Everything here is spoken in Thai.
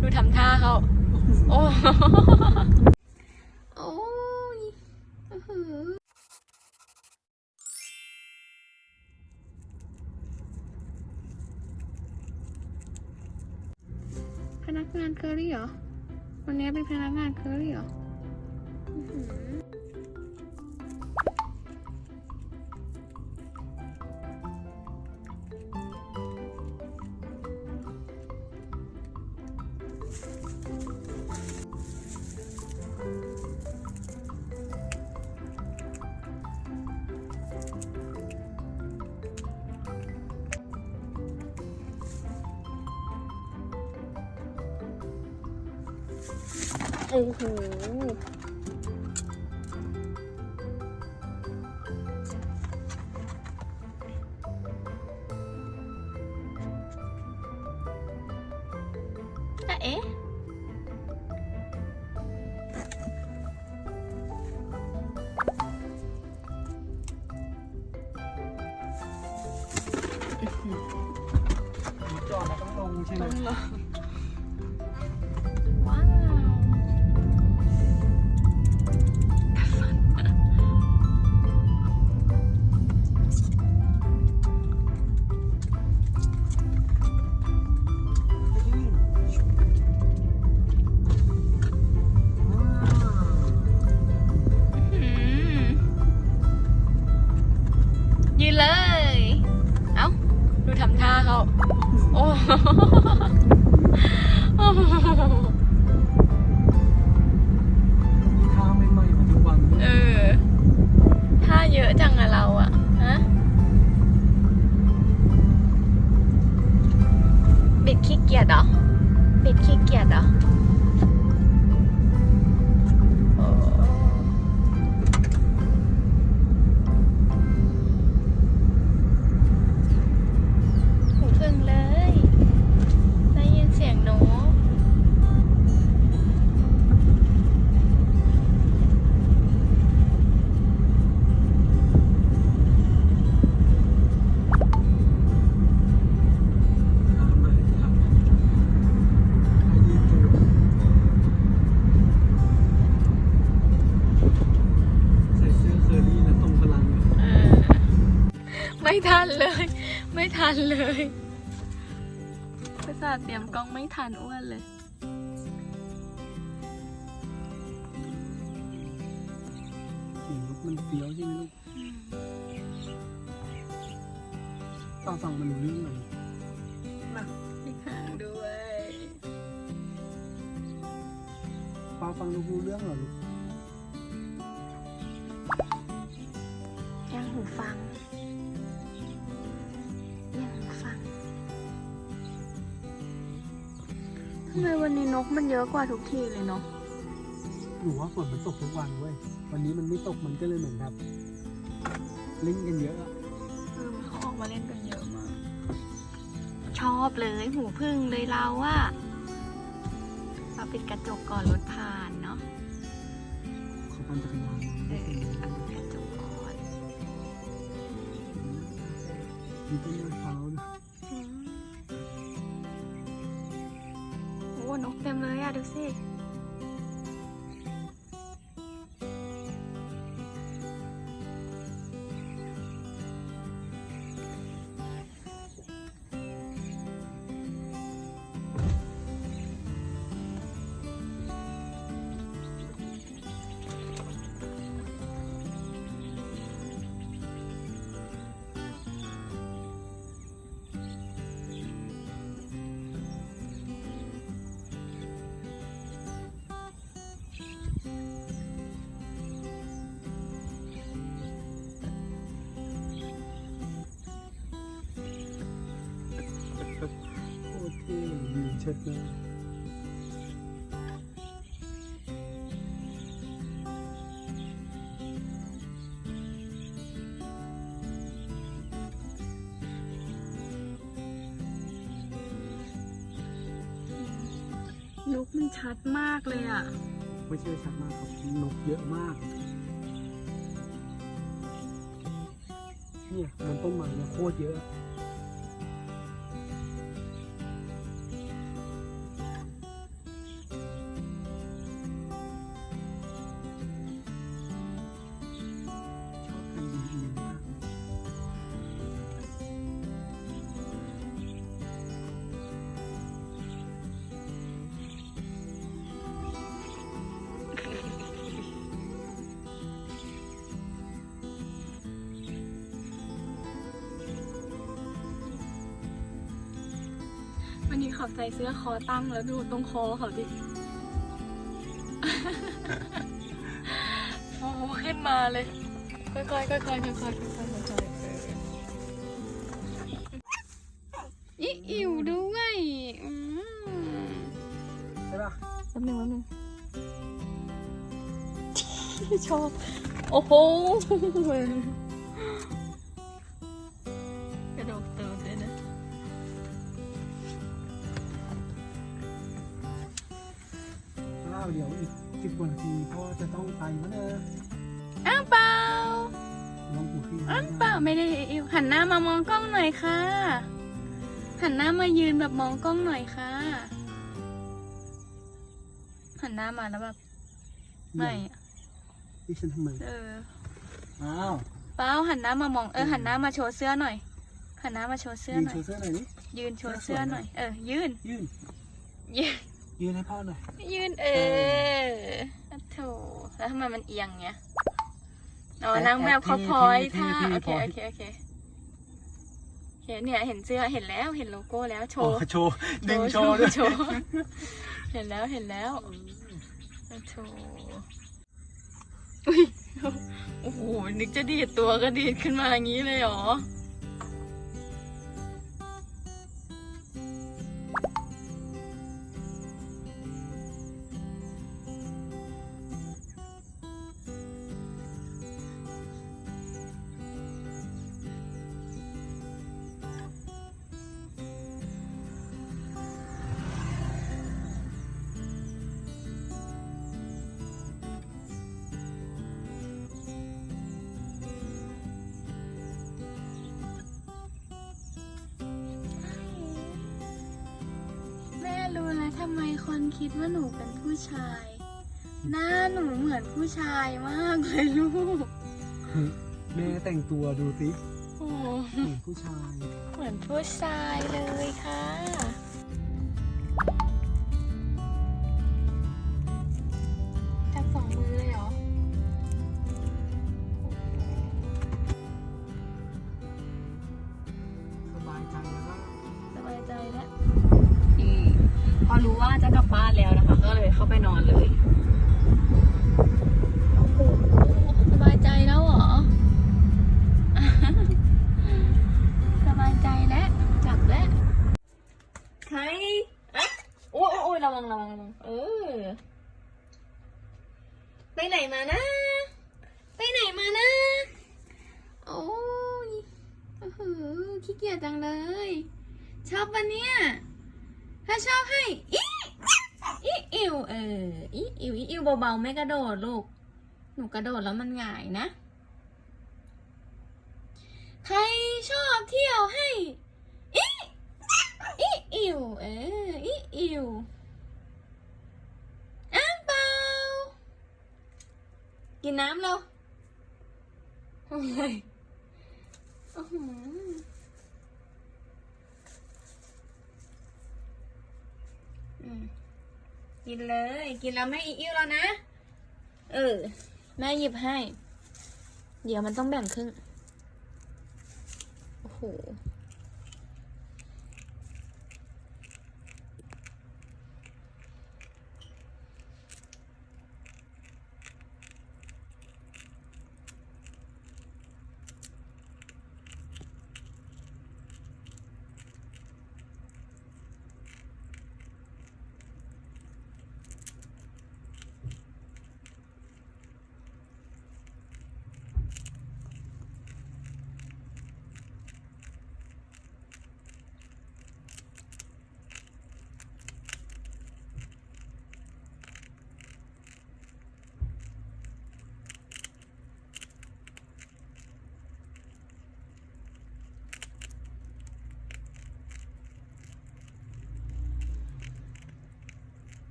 ดูทำท่าเขาโอ้โอ้ยอื้อหือพนักงานเคอรี่เหรอ วันนี้เป็นพนักงานเคอรี่เหรอ โอ้โหอะเอ๊ะ โอ้โหโอ้โหท่าใหม่ๆมาทุกวันเออท่าเยอะจังอะเราอะฮะบิดขี้เกียจเหรอบิดขี้เกียจเหรอ ไม่ทันเลย ไม่ทันเลยประสาทเตรียมกล้องไม่ทันอ้วนเลยขี่รถมันเฟี้ยวใช่ไหมลูกตอนฟังมันรู้เรื่องเลยมีหางด้วยป้าฟังลูกรู้เรื่องเหรอลูกยังหูฟังยัง ทำไมวันนี้นกมันเยอะกว่าทุกทีเลยเนาะหนูว่าฝนมันตกทุกวันเว้ย วันนี้มันไม่ตกมันก็เลยเหมือนแบบเล่นกันเยอะอะเออเขาออกมาเล่นกันเยอะมาก ชอบเลยหูพึ่งเลยเราอะเราปิดกระจกก่อนรถผ่านเนาะเขาปั่นจักรยานเออเอาปิดกระจกก่อนมีต้นมะพร้าวด้ว เช็ดเลยนกมันชัดมากเลยอะไม่ใช่ชัดมากครับนกเยอะมาก เนี่ยมันต้นไม้เนี่ยโคตรเยอะ ขาใส่เสื้อคอตั้งแล้วดูตรงคอเขาดิ ฟูขึ้นมาเลย ค่อยๆค่อยๆค่อยๆค่อยๆค่อยๆค่อยๆอีอิ๋วด้วยอืมใช่ป่ะแป๊บนึงแป๊บนึง ชอบ โอ้โห เดี๋ยวอีกสิบกว่านาทีพ่อจะต้องไปแล้วเนอะอ้าวเปล่าลองหูขึ้นอ้าวเปล่าไม่ได้อิวหันหน้ามามองกล้องหน่อยค่ะ หันหน้ามายืนแบบมองกล้องหน่อยค่ะ หันหน้ามาแล้วแบบไม่อะดิฉันทำไมเอออ้าวเปล่าหันหน้ามามองเออหันหน้ามาโชว์เสื้อหน่อย หันหน้ามาโชว์เสื้อยืนหน่อโชยว์เสื้อหน่อยนี่ยืนโชว์เสื้อหน่อยเออยืนยืนยืน ยืนให้พ่อหน่อย ยืนเออโถแล้วทำไมมันเอียงเงี้ยอ๋อแอบนางแบบแอบเขาเท่พลอยเท่ท่าเท่โอเคพลอยโอเคโอเคเห็นเนี่ยเห็นเสื้อเห็นแล้วเห็นโลโก้แล้วโชโอ้ว์โชว์ดึงโชว์ด้วยโชว์เห็นแล้วเห็นแล้วโชว์อุ้ยโอ้โหนึกจะดีดตัวก็ดีดขึ้นมาอย่างนี้เลยเหรอ คนคิดว่าหนูเป็นผู้ชาย หน้าหนูเหมือนผู้ชายมากเลยลูก แม่แต่งตัวดูสิโอ้เหมือนผู้ชาย เหมือนผู้ชายเลยค่ะ กลับบ้านแล้วนะคะ ก็เลยเข้าไปนอนเลยสบายใจแล้วเหรอ สบายใจแล้วกลับแล้วใครอะโอ้ยโอ้ยระวังระวังระวังเออ ไปไหนมานะ ไปไหนมานะ โอ้ยโอ้โหขี้เกียจจังเลย ชอบปะเนี่ย ถ้าชอบให้อี อีอิวเอออีอิวอีอิวเบาๆไม่กระโดดลูก หนูกระโดดแล้วมันหงายนะ ใครชอบเที่ยวให้อีอีอิวเอออีอิวอ้ามเปล่ากินน้ำเราโอ้ยโอ้โหอืม กินเลย กินแล้วไม่อีอิ่วแล้วนะ เออ แม่หยิบให้ เดี๋ยวมันต้องแบ่งครึ่ง โอ้โห